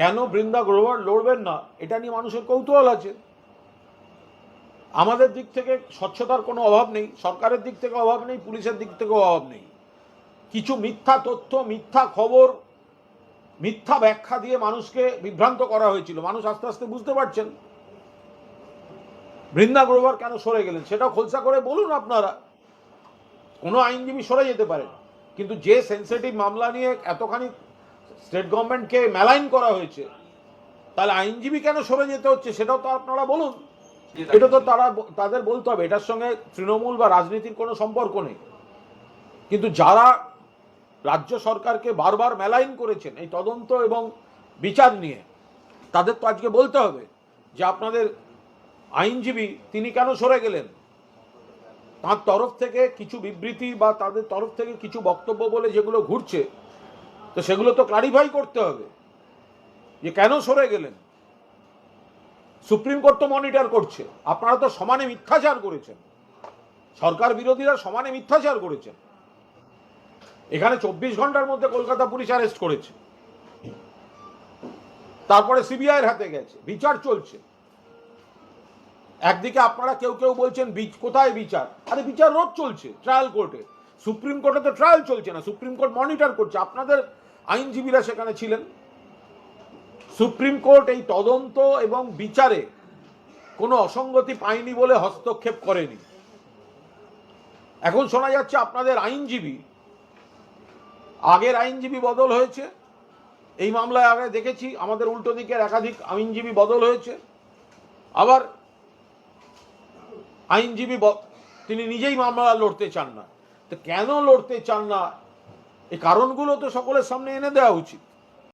কেন বৃন্দা গ্রোভার লড়বেন না? এটা নিয়ে মানুষের কৌতূহল আছে। আমাদের দিক থেকে স্বচ্ছতার কোনো অভাব নেই, সরকারের দিক থেকে অভাব নেই, পুলিশের দিক থেকেও অভাব নেই। কিছু মিথ্যা তথ্য, মিথ্যা খবর, মিথ্যা ব্যাখ্যা দিয়ে মানুষকে বিভ্রান্ত করা হয়েছিল। মানুষ আস্তে আস্তে বুঝতে পারছেন। বৃন্দা গ্রোভার কেন সরে গেলেন? সেটা খোলসা করে বলুন আপনারা। কোনো আইনজীবী সরে যেতে পারেন। কিন্তু যে সেন্সিটিভ মামলা নিয়ে এতখানি স্টেট গভর্নমেন্টকে মেলাইন করা হয়েছে। তাহলে আইনজীবী কেন সরে যেতে হচ্ছে সেটাও তো আপনারা বলুন। এটা তো তারা তাদের বলতে হবে। এটার সঙ্গে তৃণমূল বা রাজনীতির কোনো সম্পর্ক নেই। কিন্তু যারা রাজ্য সরকারকে বারবার মেলাইন করেছেন এই তদন্ত এবং বিচার নিয়ে, তাদের তো আজকে বলতে হবে যে আপনাদের আইনজীবী তিনি কেন সরে গেলেন? তার তরফ থেকে কিছু বিবৃতি বা তাদের তরফ থেকে কিছু বক্তব্য বলে যেগুলো ঘুরছে তো সেগুলো তো ক্লারিফাই করতে হবে। যে কেন সরে গেলেন? সুপ্রিম কোর্ট তো মনিটর করছে। আপনারা তো সমানে মিথ্যাচার করেছেন। সরকার বিরোধীরা সমানে মিথ্যাচার করেছেন। এখানে চব্বিশ ঘণ্টার মধ্যে কলকাতা পুলিশ অ্যারেস্ট করেছে। তারপরে সিবিআইয়ের হাতে গেছে। বিচার চলছে। একদিকে আপনারা কেউ কেউ বলছেন কোথায় বিচার? আরে বিচার রোজ চলছে ট্রায়াল কোর্টে সুপ্রিম কোর্টে তো ট্রায়াল চলছে না, সুপ্রিম কোর্ট মনিটর করছে। আপনাদের আইনজীবীরা সেখানে ছিলেন। সুপ্রিম কোর্ট এই তদন্ত এবং বিচারে কোনো অসঙ্গতি পায়নি বলে হস্তক্ষেপ করেনি। এখন শোনা যাচ্ছে আপনাদের আইনজীবী, আগের আইনজীবী বদল হয়েছে। এই মামলায় আগে দেখেছি, আমাদের উল্টো দিকের একাধিক আইনজীবী বদল হয়েছে। আবার আইনজীবী তিনি নিজেই মামলা লড়তে চান না। তো কেন লড়তে চান না? এই কারণগুলো তো সকলের সামনে এনে দেওয়া উচিত।